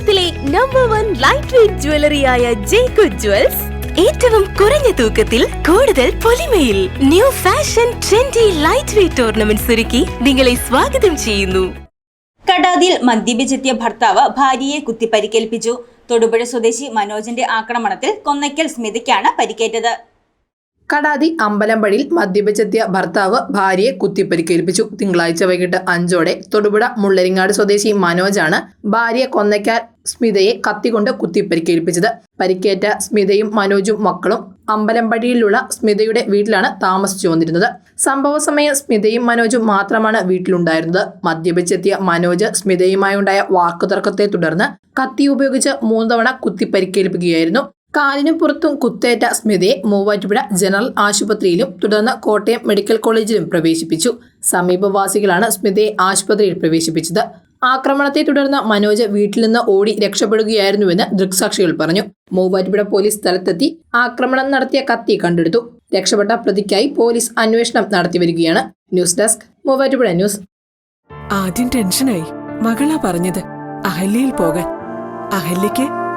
കേരളത്തിലെ number one light weight ജ്വല്ലറിയായ ജേക്കു jewels ഏറ്റവും കുറഞ്ഞ തൂക്കത്തിൽ കൂടുതൽ പൊലിമയിൽ new fashion trendy light weight ornaments ഒരുക്കി നിങ്ങളെ സ്വാഗതം ചെയ്യുന്നു. കടാതിയിൽ മദ്യപിച്ചെത്തിയ ഭർത്താവ് ഭാര്യയെ കുത്തി പരിക്കേൽപ്പിച്ചു തൊടുപുഴ സ്വദേശി മനോജിന്റെ ആക്രമണത്തിൽ കൊന്നയ്ക്കൽ സ്മിതയ്ക്കാണ് പരിക്കേറ്റത്. കടാതി അമ്പലമ്പടിയിൽ മദ്യപിച്ചെത്തിയ ഭർത്താവ് ഭാര്യയെ കുത്തിപ്പരിക്കേൽപ്പിച്ചു. തിങ്കളാഴ്ച വൈകിട്ട് അഞ്ചോടെ തൊടുപുഴ മുള്ളരിങ്ങാട് സ്വദേശി മനോജാണ് ഭാര്യ കൊന്നയ്ക്കാൽ സ്മിതയെ കത്തികൊണ്ട് കുത്തിപ്പരിക്കേൽപ്പിച്ചത്. പരിക്കേറ്റ സ്മിതയും മനോജും മക്കളും അമ്പലമ്പടിയിലുള്ള സ്മിതയുടെ വീട്ടിലാണ് താമസിച്ചു വന്നിരുന്നത് സംഭവ സമയം സ്മിതയും മനോജും മാത്രമാണ് വീട്ടിലുണ്ടായിരുന്നത്. മദ്യപിച്ചെത്തിയ മനോജ് സ്മിതയുമായുണ്ടായ വാക്കുതർക്കത്തെ തുടർന്ന് കത്തി ഉപയോഗിച്ച് മൂന്ന് തവണ കുത്തിപ്പരിക്കേൽപ്പിക്കുകയായിരുന്നു. കാലിനു പുറത്തും കുത്തേറ്റ സ്മിതയെ മൂവാറ്റുപുഴ ജനറൽ ആശുപത്രിയിലും തുടർന്ന് കോട്ടയം മെഡിക്കൽ കോളേജിലും പ്രവേശിപ്പിച്ചു. സമീപവാസികളാണ് സ്മിതയെ ആശുപത്രിയിൽ പ്രവേശിപ്പിച്ചത്. ആക്രമണത്തെ തുടർന്ന് മനോജ് വീട്ടിൽ നിന്ന് ഓടി രക്ഷപ്പെടുകയായിരുന്നുവെന്ന് ദൃക്സാക്ഷികൾ പറഞ്ഞു. മൂവാറ്റുപുഴ പോലീസ് സ്ഥലത്തെത്തി ആക്രമണം നടത്തിയ കത്തി കണ്ടെടുത്തു. രക്ഷപ്പെട്ട പ്രതിക്കായി പോലീസ് അന്വേഷണം നടത്തിവരികയാണ് ന്യൂസ് ഡെസ്ക് മൂവാറ്റുപുഴ ന്യൂസ്. ആദ്യം ടെൻഷനായി. മകളാ പറഞ്ഞത്. അഹല്യയിൽ പോകാൻ. അഹല്യയ്ക്ക്